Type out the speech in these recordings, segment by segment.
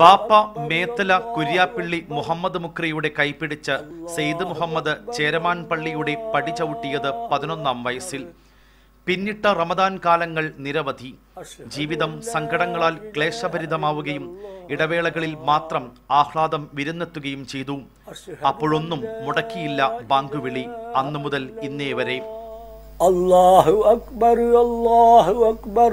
ബാപ്പ മേത്തല കുര്യാപ്പിള്ളി മുഹമ്മദ് മുക്രിയുടെ കൈപിടിച്ച് സെയ്ദ് മുഹമ്മദ് ചേരമാൻ പള്ളിയുടെ പടി ചവിട്ടിയത് പതിനൊന്നാം വയസ്സിൽ. പിന്നിട്ട റമദാൻ കാലങ്ങൾ നിരവധി. ജീവിതം സങ്കടങ്ങളാൽ ക്ലേശഭരിതമാവുകയും ഇടവേളകളിൽ മാത്രം ആഹ്ലാദം വിരുന്നെത്തുകയും ചെയ്തു. അപ്പോഴൊന്നും മുടക്കിയില്ല ബാങ്കുവിളി അന്നു മുതൽ ഇന്നേ വരെ അക്ബർ അക്ബർ.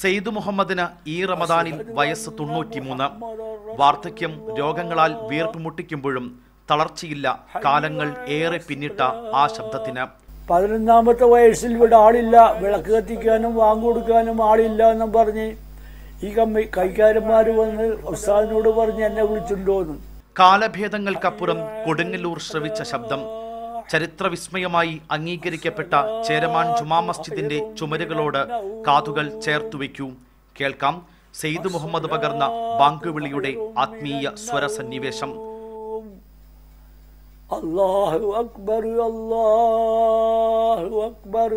സെയ്ദ് മുഹമ്മദിന് ഈ റമദാനിൽ വയസ്സ് തൊണ്ണൂറ്റിമൂന്ന്. വാർദ്ധക്യം രോഗങ്ങളാൽ വീർപ്പ് മുട്ടിക്കുമ്പോഴും തളർച്ചയില്ല കാലങ്ങൾ ഏറെ പിന്നിട്ട ആ ശബ്ദത്തിന്. പതിനൊന്നാമത്തെ വയസ്സിൽ ഇവിടെ ആളില്ല. വിളക്ക് കത്തിക്കാനും വാങ്ങുകൊടുക്കാനും ആളില്ല എന്നും പറഞ്ഞ് ഈ കമ്മി കൈക്കാരന്മാർ വന്ന് ഉസ്താദിനോട് പറഞ്ഞ് എന്നെ വിളിച്ചിട്ടുണ്ടോന്ന്. കാലഭേദങ്ങൾക്കപ്പുറം കൊടുങ്ങല്ലൂർ ശ്രവിച്ച ശബ്ദം ചരിത്രവിസ്മയമായി അംഗീകരിക്കപ്പെട്ട ചേരമാൻ ജുമാ മസ്ജിദിന്റെ ചുമരുകളോട് കാതുകൾ ചേർത്തു ചേർത്തുവെക്കൂ കേൾക്കാം. സെയ്ദ് മുഹമ്മദ് പകർന്ന ബാങ്കുവിളിയുടെ ആത്മീയ സ്വര സന്നിവേശം അക്ബർ അള്ളാഹു Akbar.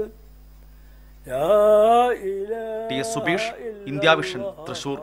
T S Subeesh India Vision Thrissur.